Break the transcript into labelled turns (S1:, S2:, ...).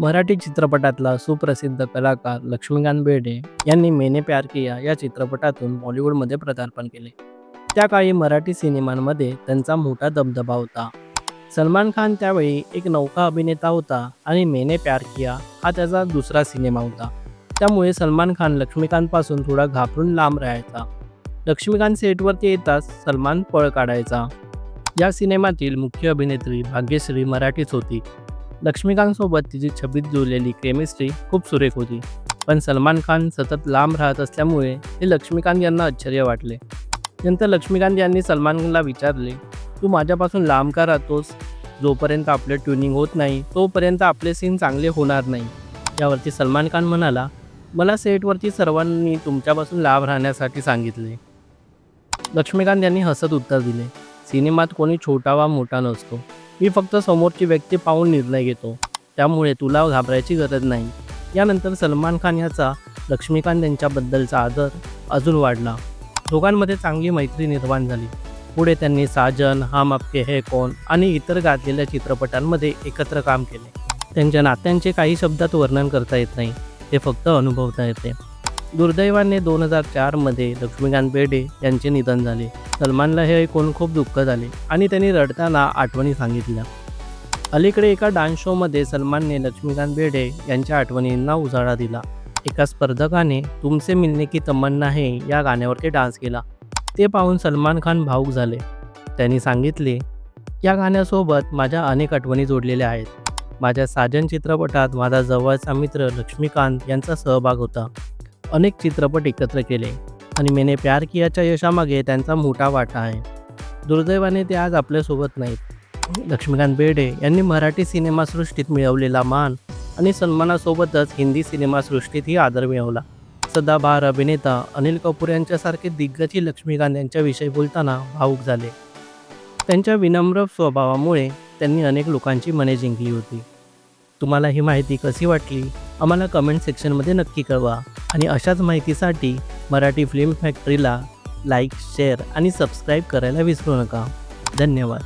S1: मराठी चित्रपटातला सुप्रसिद्ध कलाकार लक्ष्मीकांत बेर्डे यांनी मेने प्यार किया या चित्रपटातून बॉलिवूडमध्ये पदार्पण केले. त्या काळी मराठी सिनेमांमध्ये त्यांचा मोठा दबदबा होता. सलमान खान त्यावेळी एक नौका अभिनेता होता आणि मेने प्यार किया हा त्याचा दुसरा सिनेमा होता. त्यामुळे सलमान खान लक्ष्मीकांतपासून थोडा घाबरून लांब राहायचा. लक्ष्मीकांत सेटवरती येताच सलमान पळ काढायचा. या सिनेमातील मुख्य अभिनेत्री भाग्यश्री मराठीच होती. लक्ष्मीकांतसोबत तिची छबीत जुळलेली केमिस्ट्री खूप सुरेख होती. पण सलमान खान सतत लांब राहत असल्यामुळे हे लक्ष्मीकांत यांना आश्चर्य वाटले. नंतर लक्ष्मीकांत यांनी सलमानला विचारले तू माझ्यापासून लांब का राहतोस? जोपर्यंत आपलं ट्युनिंग होत नाही तोपर्यंत आपले सीन चांगले होणार नाही. यावरती सलमान खान म्हणाला मला सेटवरती सर्वांनी तुमच्यापासून लांब राहण्यासाठी सांगितले. लक्ष्मीकांत यांनी हसत उत्तर दिले सिनेमात कोणी छोटा वा मोठा नसतो. मी फक्त समोरची व्यक्ती पाहून निर्णय घेतो. त्यामुळे तुला घाबरायची गरज नाही. यानंतर सलमान खान याचा लक्ष्मीकांत यांच्याबद्दलचा आदर अजून वाढला. दोघांमध्ये चांगली मैत्री निर्माण झाली. पुढे त्यांनी साजन हम आपके है कोण आणि इतर गाजलेल्या चित्रपटांमध्ये एकत्र काम केले. त्यांच्या नात्यांचे काही शब्दात वर्णन करता येत नाही. ते फक्त अनुभवता येते. दुर्दैवाने दोन हजार चारमध्ये लक्ष्मीकांत बेर्डे यांचे निधन झाले. सलमानला हे ऐकून खूप दुःख झाले आणि त्यांनी रडताना आठवणी सांगितल्या. अलीकडे एका डान्स शोमध्ये सलमानने लक्ष्मीकांत बेर्डे यांच्या आठवणींना उजाळा दिला. एका स्पर्धकाने तुमसे मिलने की तमन्ना है या गाण्यावरती डान्स केला. ते पाहून सलमान खान भाऊक झाले. त्यांनी सांगितले या गाण्यासोबत माझ्या अनेक आठवणी जोडलेल्या आहेत. माझ्या साजन चित्रपटात माझा जवळचा मित्र लक्ष्मीकांत यांचा सहभाग होता. अनेक चित्रपट एकत्र केले आणि मेने प्यार कियाच्या यशामागे त्यांचा मोठा वाटा आहे. दुर्दैवाने ते आज आपल्यासोबत नाहीत. लक्ष्मीकांत बेर्डे यांनी मराठी सिनेमासृष्टीत मिळवलेला मान आणि सन्मानासोबतच हिंदी सिनेमासृष्टीतही आदर मिळवला. सदाबहार अभिनेता अनिल कपूर यांच्यासारखे दिग्गजी लक्ष्मीकांत यांच्याविषयी बोलताना भावूक झाले. त्यांच्या विनम्र स्वभावामुळे त्यांनी अनेक लोकांची मने जिंकली होती. तुम्हाला ही माहिती कशी वाटली? आम्हाला कमेंट सेक्शनमध्ये नक्की कळवा. आणि अशाच माहितीसाठी मराठी फिल्म फॅक्टरीला लाईक शेअर आणि सबस्क्राईब करायला विसरू नका. धन्यवाद.